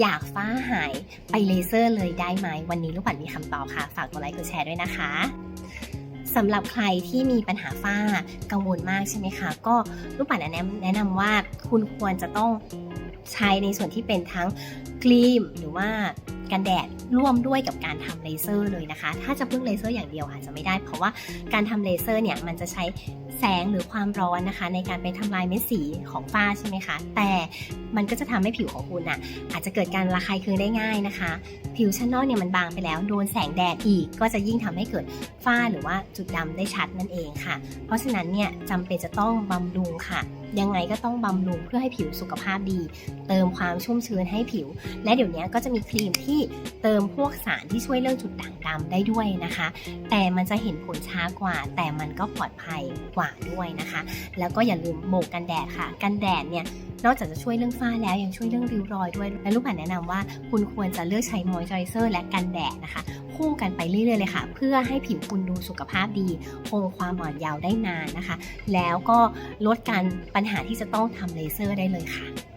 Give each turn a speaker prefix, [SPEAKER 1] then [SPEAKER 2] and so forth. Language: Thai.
[SPEAKER 1] อยากฟ้าหายไปเลเซอร์เลยได้ไหม วันนี้ลูกปัดมีคำตอบค่ะ ฝากกดไลค์กดแชร์ด้วยนะคะสำหรับใครที่มีปัญหาฝ้ากังวลมากใช่ไหมคะ ก็ลูกปัดแนะนำแนะนำว่าคุณควรจะต้องใช้ในส่วนที่เป็นทั้งครีมหรือว่า กันแดดร่วมด้วยกับการทำเลเซอร์เลยนะคะ ถ้าจะพึ่งเลเซอร์อย่างเดียวอาจจะไม่ได้ เพราะว่าการทำเลเซอร์เนี่ยมันจะใช้แสงหรือความร้อนนะคะ ในการไปทำลายเม็ดสีของฝ้าใช่ไหมคะ แต่มันก็จะทำให้ผิวของคุณอะอาจจะเกิดการระคายเคืองได้ง่ายนะคะ ผิวชั้นนอกเนี่ยมันบางไปแล้วโดนแสงแดดอีก ก็จะยิ่งทำให้เกิดฝ้าหรือว่าจุดดำได้ชัดนั่นเองค่ะ เพราะฉะนั้นเนี่ยจำเป็นจะต้องบำรุงค่ะ ยังไงก็ต้องบำรุงเพื่อให้ผิวสุขภาพดี เติมความชุ่มชื้นให้ผิว และเดี๋ยวนี้ก็จะมีครีมที่เติมพวกสารที่ช่วยเรื่องจุดด่างดำได้ด้วยนะคะ แต่มันจะเห็นผลช้ากว่า แต่มันก็ปลอดภัยกว่าด้วยนะคะ แล้วก็อย่าลืมโบกกันแดดค่ะ กันแดดเนี่ยนอกจากจะช่วยเรื่องฝ้าแล้วยังช่วยเรื่องริ้วรอยด้วยและลูกผ่านแนะนำว่า คุณควรจะเลือกใช้มอยส์เจอร์เซอร์และกันแดดนะคะ คู่กันไปเรื่อยๆเลยค่ะ เพื่อให้ผิวคุณดูสุขภาพดี คงความอ่อนเยาว์ได้นานนะคะ แล้วก็ลดการปัญหาที่จะต้องทำเลเซอร์ได้เลยค่ะ